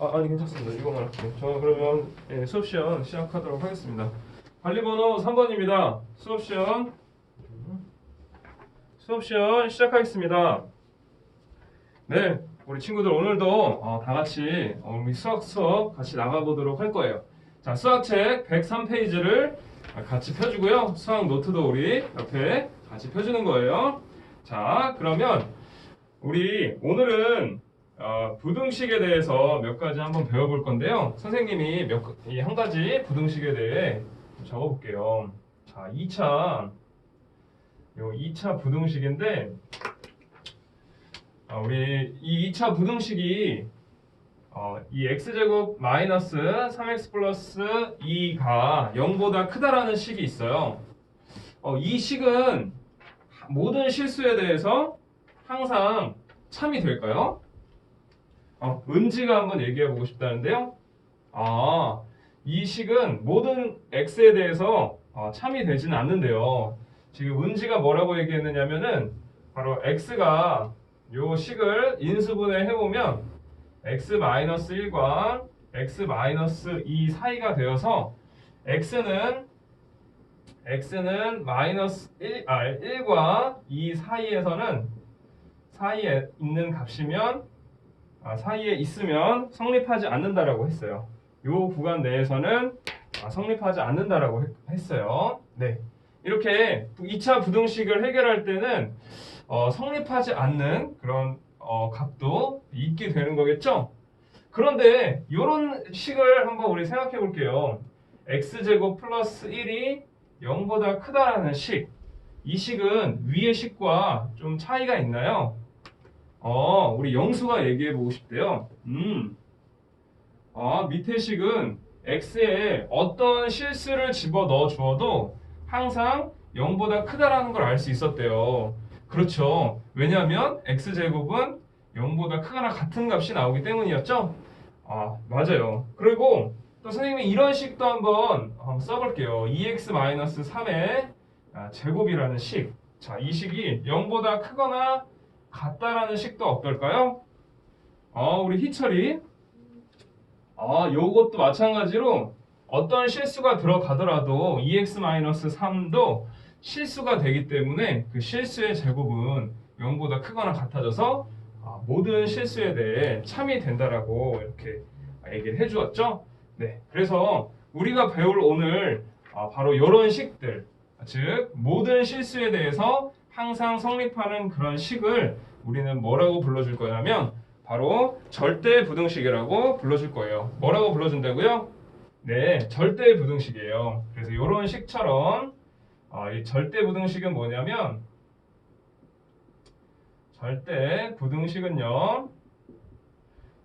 아, 아니 괜찮습니다. 이거만 할게요. 저 그러면 예, 수업 시간 시작하도록 하겠습니다. 관리 번호 3번입니다. 수업 시간 수업 시간 시작하겠습니다. 네, 우리 친구들 오늘도 어, 다 같이 어, 우리 수학 수업 같이 나가보도록 할 거예요. 자, 수학책 103페이지를 같이 펴주고요. 수학 노트도 우리 옆에 같이 펴주는 거예요. 자, 그러면 우리 오늘은 어, 부등식에 대해서 몇 가지 한번 배워볼 건데요. 선생님이 몇한 가지 부등식에 대해 적어볼게요. 자, 2차 요 2차 부등식인데 어, 우리 이 2차 부등식이 어, 이 x제곱 마이너스 3x 플러스 2가 0보다 크다라는 식이 있어요. 어, 이 식은 모든 실수에 대해서 항상 참이 될까요? 어, 은지가 한번 얘기해 보고 싶다는데요. 아, 이 식은 모든 x에 대해서 어, 참이 되지는 않는데요. 지금 은지가 뭐라고 얘기했느냐면은 바로 x가 요 식을 인수분해 해보면 x-1과 x-2 사이가 되어서 x는 x는 마이너스 1, 아, 1과 2 사이에서는 사이에 있는 값이면 아, 사이에 있으면 성립하지 않는다라고 했어요. 요 구간 내에서는 아, 성립하지 않는다라고 했- 했어요. 네. 이렇게 2차 부등식을 해결할 때는 어, 성립하지 않는 그런 어, 값도 있게 되는 거겠죠? 그런데 이런 식을 한번 우리 생각해 볼게요. x제곱 플러스 1이 0보다 크다라는 식. 이 식은 위의 식과 좀 차이가 있나요? 어, 우리 영수가 얘기해 보고 싶대요. 음. 아, 밑에 식은 x에 어떤 실수를 집어 넣어 주어도 항상 0보다 크다라는 걸 알 수 있었대요. 그렇죠. 왜냐하면 x제곱은 0보다 크거나 같은 값이 나오기 때문이었죠. 아, 맞아요. 그리고 또 선생님이 이런 식도 한번 써볼게요. 2x-3의 아, 제곱이라는 식. 자, 이 식이 0보다 크거나 같다라는 식도 어떨까요? 어, 우리 희철이. 아, 요것도 마찬가지로 어떤 실수가 들어가더라도 2x-3도 실수가 되기 때문에 그 실수의 제곱은 0보다 크거나 같아져서 아, 모든 실수에 대해 참이 된다라고 이렇게 얘기를 해주었죠. 네, 그래서 우리가 배울 오늘 아, 바로 이런 식들, 즉 모든 실수에 대해서 항상 성립하는 그런 식을 우리는 뭐라고 불러줄 거냐면 바로 절대 부등식이라고 불러줄 거예요. 뭐라고 불러준다고요? 네, 절대 부등식이에요. 그래서 이런 식처럼 아, 이 절대 부등식은 뭐냐면 절대 부등식은요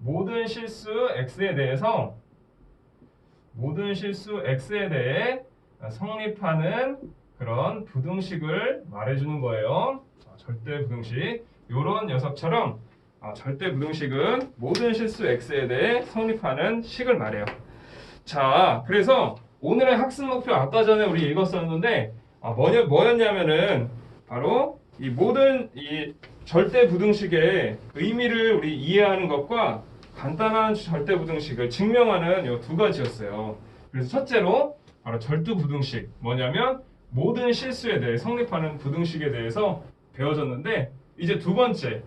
모든 실수 x에 대해서 모든 실수 x에 대해 성립하는 그런 부등식을 말해주는 거예요. 자, 절대 부등식 이런 녀석처럼 아, 절대 부등식은 모든 실수 x에 대해 성립하는 식을 말해요. 자, 그래서 오늘의 학습 목표 아까 전에 우리 읽었었는데 아, 뭐냐, 뭐였냐면은 바로 이 모든 이 절대 부등식의 의미를 우리 이해하는 것과 간단한 절대 부등식을 증명하는 이 두 가지였어요. 그래서 첫째로 바로 절두 부등식 뭐냐면 모든 실수에 대해 성립하는 부등식에 대해서 배워졌는데 이제 두 번째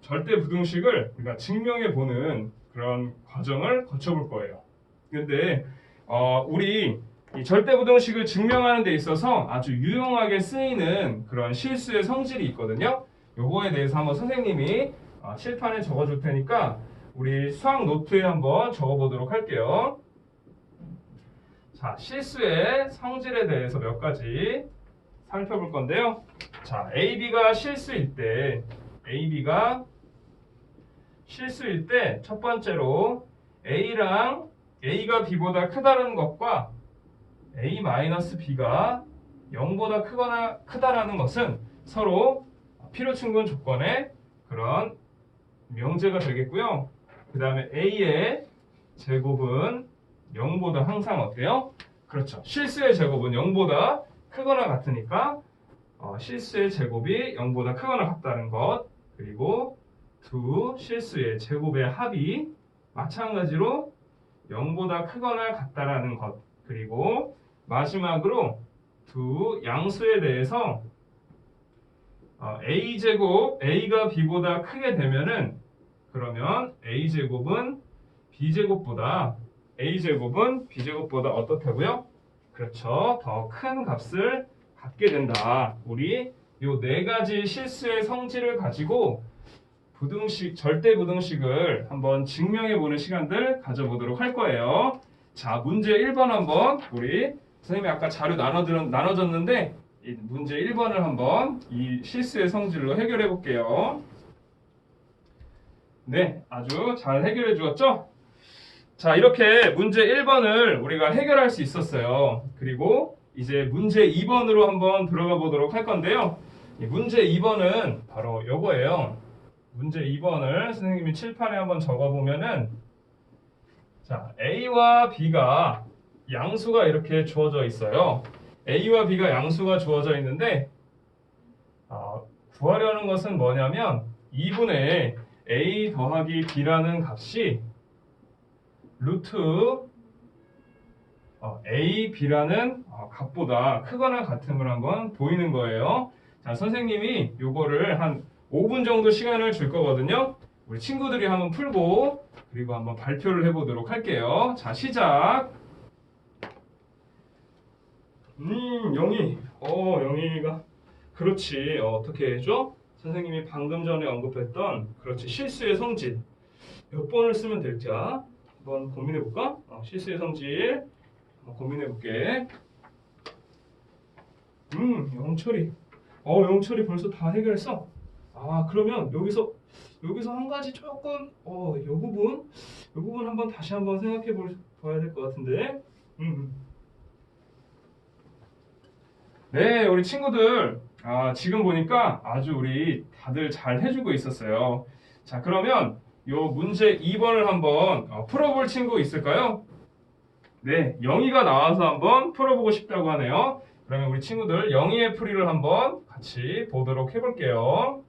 절대 부등식을 우리가 증명해 보는 그런 과정을 거쳐볼 거예요. 근데 어, 우리 이 절대 부등식을 증명하는 데 있어서 아주 유용하게 쓰이는 그런 실수의 성질이 있거든요. 요거에 대해서 한번 선생님이 어, 칠판에 적어줄 테니까 우리 수학 노트에 한번 적어보도록 할게요. 자, 실수의 성질에 대해서 몇 가지 살펴볼 건데요. 자, AB가 실수일 때, AB가 실수일 때 첫 번째로 A랑 A가 B보다 크다는 것과 A-B가 0보다 크거나 크다라는 것은 서로 필요 충분 조건의 그런 명제가 되겠고요. 그 다음에 A의 제곱은 0보다 항상 어때요? 그렇죠. 실수의 제곱은 0보다 크거나 같으니까 어, 실수의 제곱이 0보다 크거나 같다는 것 그리고 두 실수의 제곱의 합이 마찬가지로 0보다 크거나 같다라는 것. 그리고 마지막으로 두 양수에 대해서 어, a 제곱 a가 b보다 크게 되면은 그러면 a 제곱은 b 제곱보다 a 제곱은 b 제곱보다 어떻다고요? 그렇죠. 더 큰 값을 갖게 된다. 우리 요 네 가지 실수의 성질을 가지고 부등식 절대 부등식을 한번 증명해 보는 시간들 가져보도록 할 거예요. 자, 문제 1번 한번 우리 선생님이 아까 자료 나눠 나눠줬는데 이 문제 1번을 한번 이 실수의 성질로 해결해 볼게요. 네, 아주 잘 해결해 주었죠? 자, 이렇게 문제 1번을 우리가 해결할 수 있었어요. 그리고 이제 문제 2번으로 한번 들어가 보도록 할 건데요. 이 문제 2번은 바로 요거예요. 문제 2번을 선생님이 칠판에 한번 적어 보면은 자, A와 B가 양수가 이렇게 주어져 있어요. A와 B가 양수가 주어져 있는데 아, 구하려는 것은 뭐냐면 2분의 A 더하기 B라는 값이 루트 어, A, B라는 어, 값보다 크거나 같음을 한번 보이는 거예요. 자, 선생님이 요거를 한 5분 정도 시간을 줄 거거든요. 우리 친구들이 한번 풀고 그리고 한번 발표를 해보도록 할게요. 자, 시작. 음, 영희. 어, 영희가. 그렇지. 어, 어떻게 해줘? 선생님이 방금 전에 언급했던 그렇지. 실수의 성질. 몇 번을 쓰면 될지 한번 고민해 볼까? 어, 실수의 성질. 한번 고민해 볼게. 음, 영철이. 어, 영철이 벌써 다 해결했어. 아, 그러면 여기서 여기서 한 가지 조금 어, 이 부분 이 부분 한번 다시 한번 생각해 볼, 봐야 될 것 같은데. 음. 네, 우리 친구들 아, 지금 보니까 아주 우리 다들 잘 해주고 있었어요. 자, 그러면 요 문제 2번을 한번 어, 풀어볼 친구 있을까요? 네, 영희가 나와서 한번 풀어보고 싶다고 하네요. 그러면 우리 친구들 영희의 풀이를 한번 같이 보도록 해볼게요.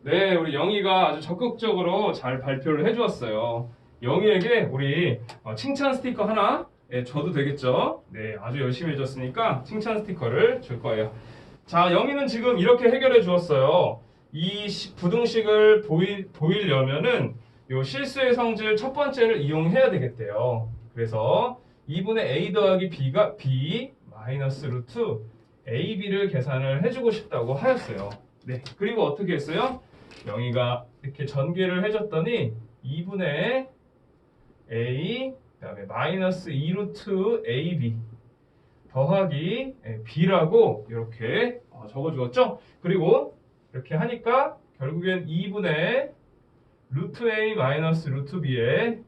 네, 우리 영희가 아주 적극적으로 잘 발표를 해주었어요. 영희에게 우리 어, 칭찬 스티커 하나 예, 줘도 되겠죠? 네, 아주 열심히 해줬으니까 칭찬 스티커를 줄 거예요. 자, 영희는 지금 이렇게 해결해 주었어요. 이 시- 부등식을 보이, 보이려면은 요 실수의 성질 첫 번째를 이용해야 되겠대요. 그래서 2분의 a 더하기 b가 b 마이너스 루트 ab를 계산을 해주고 싶다고 하였어요. 네, 그리고 어떻게 했어요? 영희가 이렇게 전개를 해줬더니 2분의 a 그다음에 마이너스 2루트 ab 더하기 예, b라고 이렇게 어, 적어주었죠. 그리고 이렇게 하니까 결국엔 2분의 루트 a 마이너스 루트 b의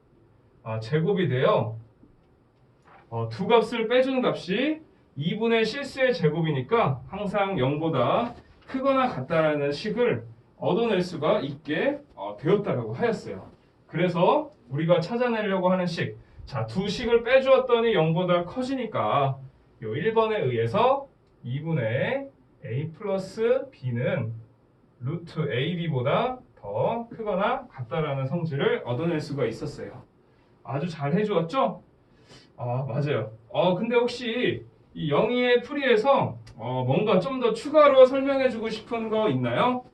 아, 제곱이 돼요. 어, 두 값을 빼주는 값이 2분의 실수의 제곱이니까 항상 0보다 크거나 같다라는 식을 얻어낼 수가 있게 어, 되었다라고 하였어요. 그래서 우리가 찾아내려고 하는 식, 자, 두 식을 빼주었더니 0보다 커지니까 요 1번에 의해서 2분의 a 플러스 b는 루트 ab보다 더 크거나 같다라는 성질을 얻어낼 수가 있었어요. 아주 잘 해주었죠? 아, 맞아요. 어, 근데 혹시 이 영희의 풀이에서 어, 뭔가 좀 더 추가로 설명해주고 싶은 거 있나요?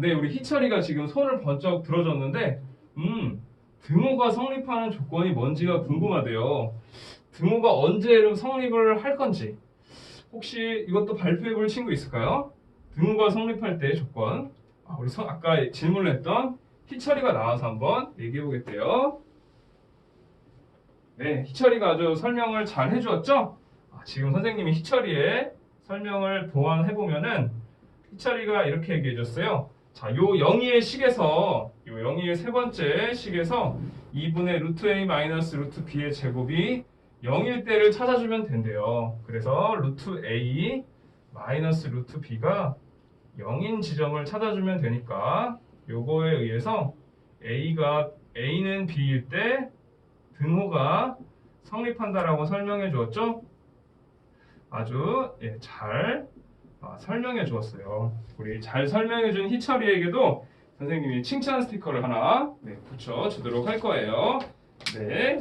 네, 우리 희철이가 지금 손을 번쩍 들어줬는데, 음, 등호가 성립하는 조건이 뭔지가 궁금하대요. 등호가 언제 성립을 할 건지, 혹시 이것도 발표해 볼 친구 있을까요? 등호가 성립할 때의 조건. 아, 우리 서- 아까 질문을 했던 희철이가 나와서 한번 얘기해 보겠대요. 네, 희철이가 아주 설명을 잘 해주었죠? 아, 지금 선생님이 희철이의 설명을 보완해 보면은 희철이가 이렇게 얘기해 줬어요. 자, 요 영희의 식에서 요 영희의 세 번째 식에서 2분의 루트 a 마이너스 루트 b의 제곱이 0일 때를 찾아주면 된대요. 그래서 루트 a 마이너스 루트 b가 0인 지점을 찾아주면 되니까 요거에 의해서 a가 a는 b일 때 등호가 성립한다라고 설명해 주었죠? 아주 예, 잘 아, 설명해 주었어요. 우리 잘 설명해 준 희철이에게도 선생님이 칭찬 스티커를 하나 네, 붙여 주도록 할 거예요. 네.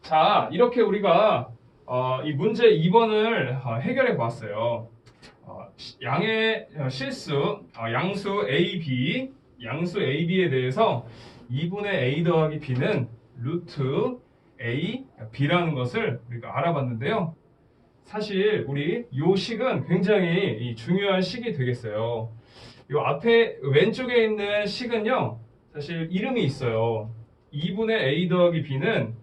자, 이렇게 우리가 어, 이 문제 2번을 해결해 보았어요. 어, 시- 양의 어, 실수, 어, 양수 A, B, 양수 A, B에 대해서 2분의 A 더하기 B는 루트 A, B라는 것을 우리가 알아봤는데요. 사실 우리 요 식은 굉장히 이 중요한 식이 되겠어요. 요 앞에 왼쪽에 있는 식은요, 사실 이름이 있어요. 2분의 A 더하기 B는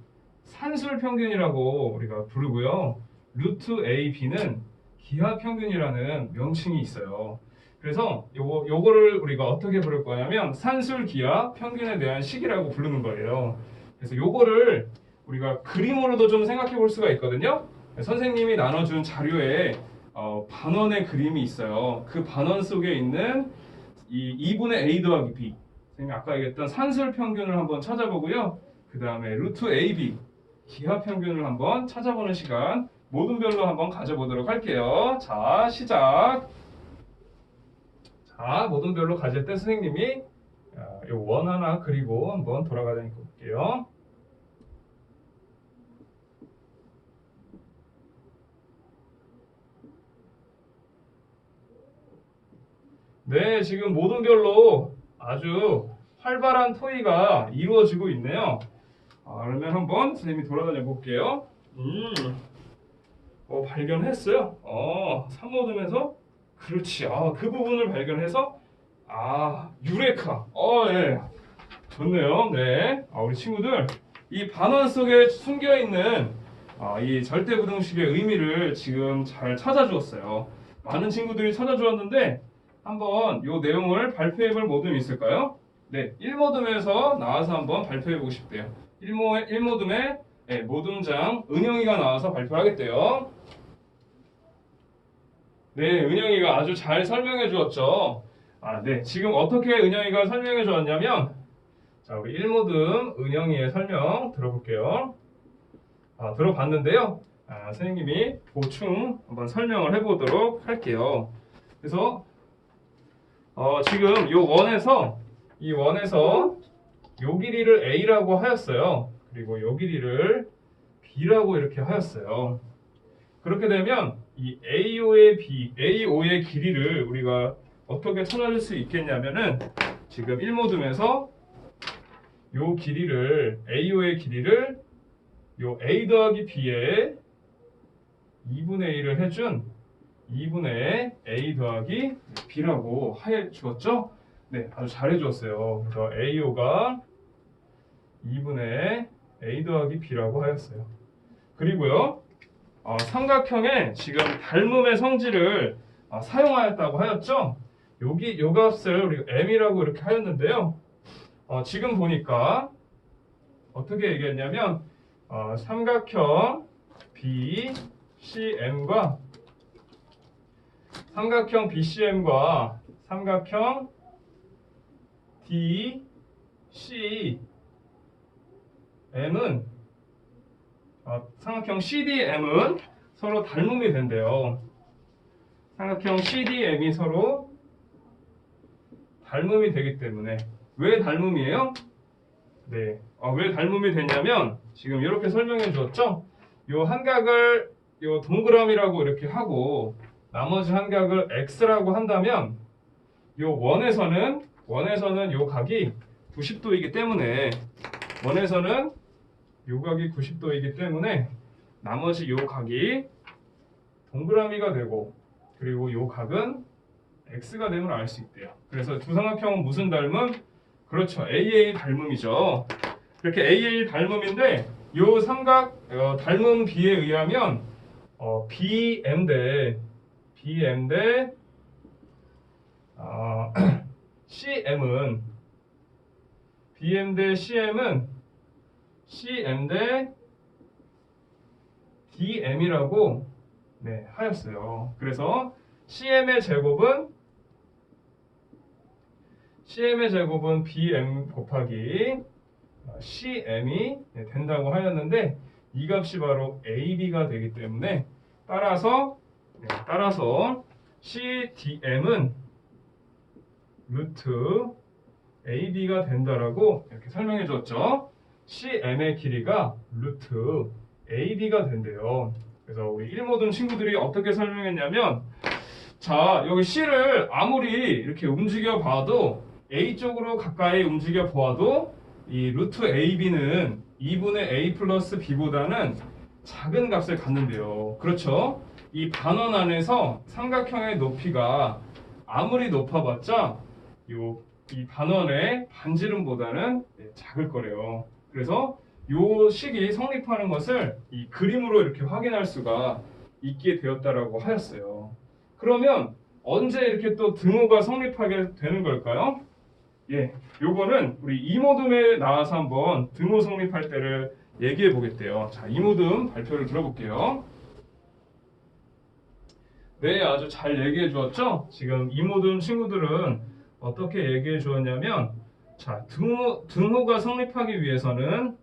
산술 평균이라고 우리가 부르고요. 루트 A, B는 기하 평균이라는 명칭이 있어요. 그래서 요거, 요거를 우리가 어떻게 부를 거냐면 산술 기하 평균에 대한 식이라고 부르는 거예요. 그래서 요거를 우리가 그림으로도 좀 생각해 볼 수가 있거든요. 선생님이 나눠준 자료에 어, 반원의 그림이 있어요. 그 반원 속에 있는 이 2분의 A 더하기 B. 선생님이 아까 얘기했던 산술 평균을 한번 찾아보고요. 그 다음에 루트 AB 기하 평균을 한번 찾아보는 시간 모든 별로 한번 가져보도록 할게요. 자, 시작. 자, 모든 별로 가질 때 선생님이 원 하나 그리고 한번 돌아가다니까 볼게요. 네, 지금 모든 별로 아주 활발한 토의가 이루어지고 있네요. 아, 그러면 한번 선생님이 돌아다녀 볼게요. 음, 어, 발견했어요. 어, 3모듬에서 그렇지. 아, 그 부분을 발견해서 아, 유레카. 어, 예. 좋네요. 네. 아, 우리 친구들 이 반원 속에 숨겨 있는 아, 이 절대 부등식의 의미를 지금 잘 찾아주었어요. 많은 친구들이 찾아주었는데 한번 이 내용을 발표해 볼 모둠이 있을까요? 네, 1모둠에서 나와서 한번 발표해 보고 싶대요. 1모, 1모둠에 네, 모둠장 은영이가 나와서 발표하겠대요. 네, 은영이가 아주 잘 설명해 주었죠. 아, 네. 지금 어떻게 은영이가 설명해 주었냐면, 자, 우리 1모듬 은영이의 설명 들어볼게요. 아, 들어봤는데요. 아, 선생님이 보충 한번 설명을 해보도록 할게요. 그래서, 어, 지금 요 원에서, 이 원에서 요 길이를 A라고 하였어요. 그리고 요 길이를 B라고 이렇게 하였어요. 그렇게 되면 이 AO의 B, AO의 길이를 우리가 어떻게 찾아줄 수 있겠냐면은 지금 1모둠에서 요 길이를 AO의 길이를 요 A 더하기 B에 2분의 1을 해준 2분의 A 더하기 B라고 해 주었죠? 네, 아주 잘해 주었어요. 그래서 AO가 2분의 A 더하기 B라고 하였어요. 그리고요, 어, 삼각형에 지금 닮음의 성질을 어, 사용하였다고 하였죠? 여기 요 값을 우리가 m이라고 이렇게 하였는데요. 어, 지금 보니까 어떻게 얘기했냐면 어, 삼각형 BCM과 삼각형 BCM과 삼각형 DCM은 어, 삼각형 CDM은 서로 닮음이 된대요. 삼각형 CDM이 서로 닮음이 되기 때문에 왜 닮음이에요? 네, 어, 왜 닮음이 됐냐면 지금 이렇게 설명해 주었죠. 요 한각을 요 동그라미라고 이렇게 하고 나머지 한각을 x라고 한다면 요 원에서는 원에서는 요 각이 90도이기 때문에 원에서는 요 각이 90도이기 때문에 나머지 요 각이 동그라미가 되고 그리고 요 각은 x가 됨을 알수 있대요. 그래서 두 삼각형은 무슨 닮음? 그렇죠. AA 닮음이죠. 이렇게 AA 닮음인데 요 삼각 어, 닮음 B에 의하면 어, BM 대 BM 대 어, CM은 BM 대 CM은 CM 대 DM이라고 네, 하였어요. 그래서 CM의 제곱은 CM의 제곱은 BM 곱하기 어, CM이 된다고 하였는데 이 값이 바로 AB가 되기 때문에 따라서 네, 따라서 CDM은 루트 AB가 된다라고 이렇게 설명해 줬죠. CM의 길이가 루트 AB가 된대요. 그래서 우리 1모든 친구들이 어떻게 설명했냐면 자, 여기 C를 아무리 이렇게 움직여 봐도 A 쪽으로 가까이 움직여 보아도 이 루트 AB는 2분의 A 플러스 B보다는 작은 값을 갖는데요. 그렇죠? 이 반원 안에서 삼각형의 높이가 아무리 높아봤자 요, 이 반원의 반지름보다는 네, 작을 거래요. 그래서 요 식이 성립하는 것을 이 그림으로 이렇게 확인할 수가 있게 되었다라고 하였어요. 그러면 언제 이렇게 또 등호가 성립하게 되는 걸까요? 예, 요거는 우리 이모듬에 나와서 한번 등호 성립할 때를 얘기해 보겠대요. 자, 이모듬 발표를 들어볼게요. 네, 아주 잘 얘기해 주었죠? 지금 이모듬 친구들은 어떻게 얘기해 주었냐면, 자, 등호, 등호가 성립하기 위해서는,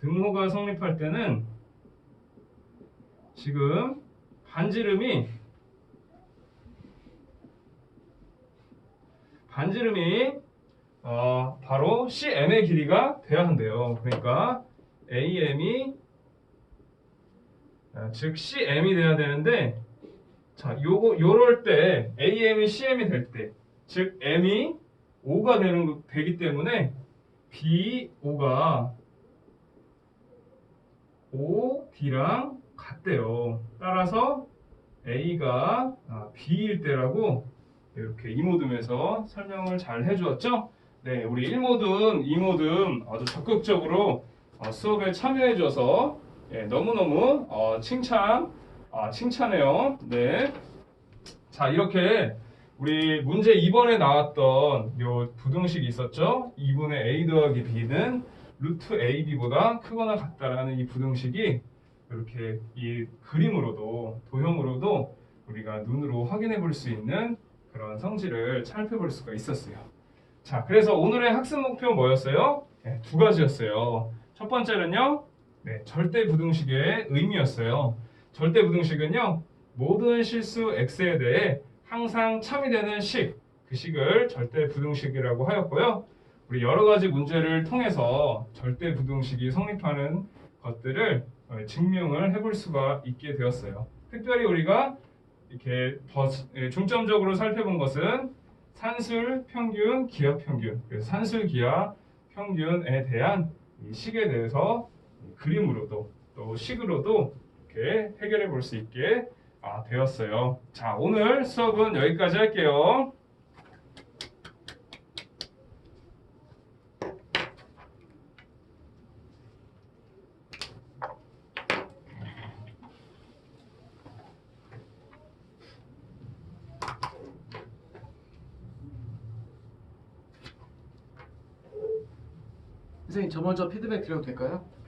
등호가 성립할 때는, 지금 반지름이, 반지름이, 어, 바로 CM의 길이가 돼야 한대요. 그러니까, AM이, 아, 즉, CM이 돼야 되는데, 자, 요거 요럴 때 AM이 CM이 될 때, 즉 M이 5가 되는 거- 되기 때문에 BO가 5D랑 같대요. 따라서 A가 아, B일 때라고 이렇게 이모듬에서 설명을 잘 해주었죠. 네, 우리 1모듬, 2모듬 아주 적극적으로 어, 수업에 참여해줘서 예, 너무너무 어, 칭찬, 아, 칭찬해요. 네. 자, 이렇게 우리 문제 2번에 나왔던 요 부등식이 있었죠? 2분의 a 더하기 b는 루트 ab보다 크거나 같다라는 이 부등식이 이렇게 이 그림으로도 도형으로도 우리가 눈으로 확인해 볼 수 있는 그런 성질을 살펴볼 수가 있었어요. 자, 그래서 오늘의 학습 목표 뭐였어요? 네, 두 가지였어요. 첫 번째는요, 네, 절대 부등식의 의미였어요. 절대 부등식은요, 모든 실수 x에 대해 항상 참이 되는 식, 그 식을 절대 부등식이라고 하였고요. 우리 여러 가지 문제를 통해서 절대 부등식이 성립하는 것들을 어, 증명을 해볼 수가 있게 되었어요. 특별히 우리가 이렇게 더 예, 중점적으로 살펴본 것은 산술, 평균, 기하 평균. 그래서 산술, 기하, 평균에 대한 이 식에 대해서 그림으로도 또 식으로도 이렇게 해결해 볼 수 있게 아, 되었어요. 자, 오늘 수업은 여기까지 할게요. 선생님 저 먼저 피드백 드려도 될까요? 네.